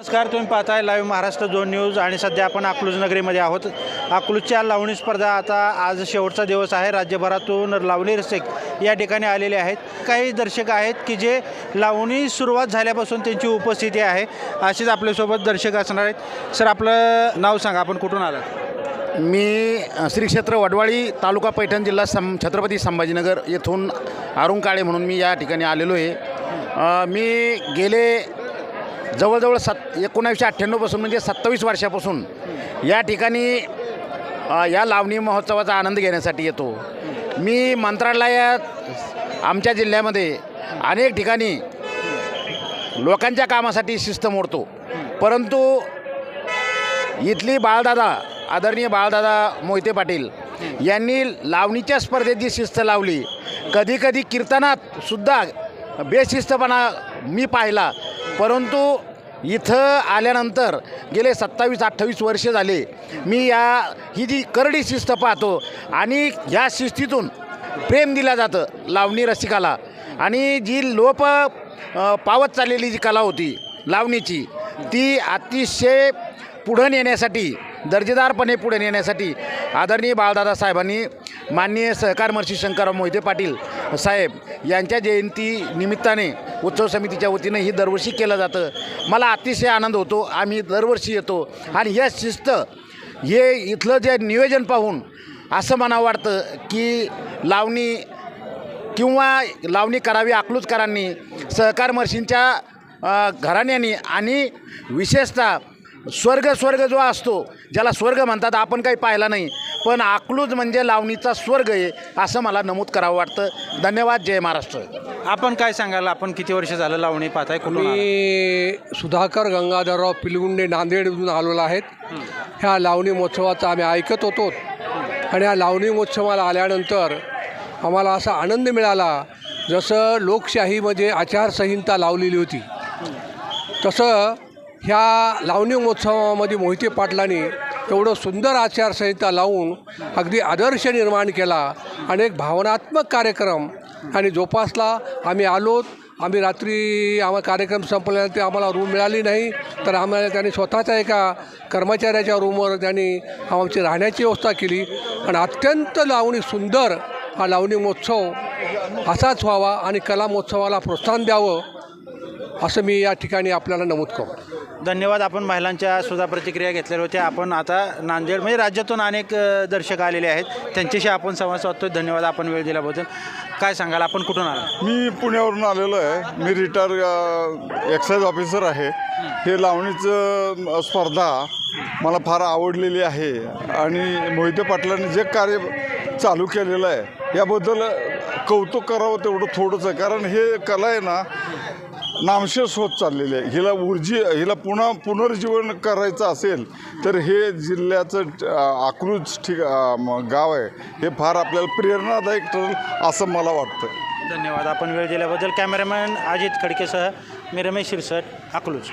नमस्कार तुम्ही पाहताय लाईव्ह महाराष्ट्र झोन न्यूज आणि सध्या आपण अकलूज नगरीमध्ये आहोत. अकलूजच्या लावणी स्पर्धा आता आज शेवटचा दिवस आहे. राज्यभरातून लावणी रसिक या ठिकाणी आलेले आहेत. काही दर्शक आहेत की जे लावणी सुरुवात झाल्यापासून त्यांची उपस्थिती आहे असेच आपल्यासोबत दर्शक असणार आहेत. सर आपलं नाव सांगा आपण कुठून आलात? मी श्री क्षेत्र वडवाळी तालुका पैठण जिल्हा सं छत्रपती संभाजीनगर येथून अरुण काळे म्हणून मी या ठिकाणी आलेलो आहे. मी गेले जवळजवळ सत् एकोणावीसशे अठ्ठ्याण्णवपासून म्हणजे सत्तावीस वर्षापासून या ठिकाणी या लावणी महोत्सवाचा आनंद घेण्यासाठी येतो. मी मंत्रालयात आमच्या जिल्ह्यामध्ये अनेक ठिकाणी लोकांच्या कामासाठी शिस्त मोडतो. परंतु इथली बाळदादा आदरणीय बाळदादा मोहिते पाटील यांनी लावणीच्या स्पर्धेत जी शिस्त लावली कधीकधी कीर्तनात सुद्धा बेशिस्तपणा मी पाहिला. परंतु इथं आल्यानंतर गेले सत्तावीस अठ्ठावीस वर्ष झाले. मी या ही जी करडी शिस्त पाहतो आणि ह्या शिस्तीतून प्रेम दिलं जातं लावणी रसिकाला. आणि जी लोप पावत चाललेली जी कला होती लावणीची ती अतिशय पुढं नेण्यासाठी दर्जेदारपणे पुढे नेण्यासाठी आदरणीय बाळदादा साहेबांनी माननीय सहकार महर्षी शंकरराव मोहिते पाटील साहेब यांच्या जयंती निमित्ताने उत्सव समितीच्या वतीनं ही दरवर्षी केलं जातं. मला अतिशय आनंद होतो. आम्ही दरवर्षी येतो. आणि या शिस्त हे इथलं जे नियोजन पाहून असं मला वाटतं की लावणी किंवा लावणी करावी अकलूजकरांनी सहकार मर्शींच्या घराण्यानी आणि विशेषतः स्वर्ग स्वर्ग जो असतो ज्याला स्वर्ग म्हणतात आपण काही पाहिला नाही. पण अकलूज म्हणजे लावणीचा स्वर्ग आहे असं मला नमूद करावं वाटतं. धन्यवाद जय महाराष्ट्र. आपण काय सांगाल? आपण किती वर्ष झालं लावणी पाहताय? मी सुधाकर गंगाधरराव पिलगुंडे नांदेडमधून आलेलो आहेत. ह्या लावणी महोत्सवाचं आम्ही ऐकत होतो. आणि ह्या लावणी महोत्सवाला आल्यानंतर आम्हाला असा आनंद मिळाला जसं लोकशाहीमध्ये आचारसंहिता लावलेली होती तसं ह्या लावणी महोत्सवामध्ये मोहिते पाटलांनी एवढं सुंदर आचारसंहिता लावून अगदी आदर्श निर्माण केला आणि एक भावनात्मक कार्यक्रम. आणि जोपासला आम्ही आलोत आम्ही रात्री आम्हा कार्यक्रम संपल्यानंतर आम्हाला रूम मिळाली नाही तर आम्हाला त्यांनी स्वतःच्या एका कर्मचाऱ्याच्या रूमवर त्यांनी आमची राहण्याची व्यवस्था केली. आणि अत्यंत लावणी सुंदर हा लावणी महोत्सव असाच व्हावा आणि कला महोत्सवाला प्रोत्साहन द्यावं असं मी या ठिकाणी आपल्याला नमूद करतो. धन्यवाद. आपण महिलांच्या सुद्धा प्रतिक्रिया घेतलेल्या होत्या. आपण आता नांदेड म्हणजे राज्यातून अनेक दर्शक आलेले आहेत. त्यांच्याशी आपण संवाद साधतोय. धन्यवाद. आपण वेळ दिल्याबद्दल. काय सांगाल? आपण कुठून आला मी पुण्यावरून आलेलो आहे. मी रिटायर एक्साईज ऑफिसर आहे. हे लावणीचं स्पर्धा मला फार आवडलेली आहे. आणि मोहिते पाटलांनी जे कार्य चालू केलेलं आहे याबद्दल कौतुक करावं तेवढं थोडंच आहे. कारण हे कला आहे ना नामशेष होत चाललेली आहे. हिला ऊर्जी हिला पुन्हा पुनर्जीवन करायचं असेल तर हे जिल्ह्याचं अ, ठिक म, गाव आहे. हे फार आपल्याला प्रेरणादायक ठरेल असं मला वाटतं धन्यवाद. आपण वेळ दिल्याबद्दल कॅमेरामॅन अजित खडकेसह मी रमेश शिरसट अकलूज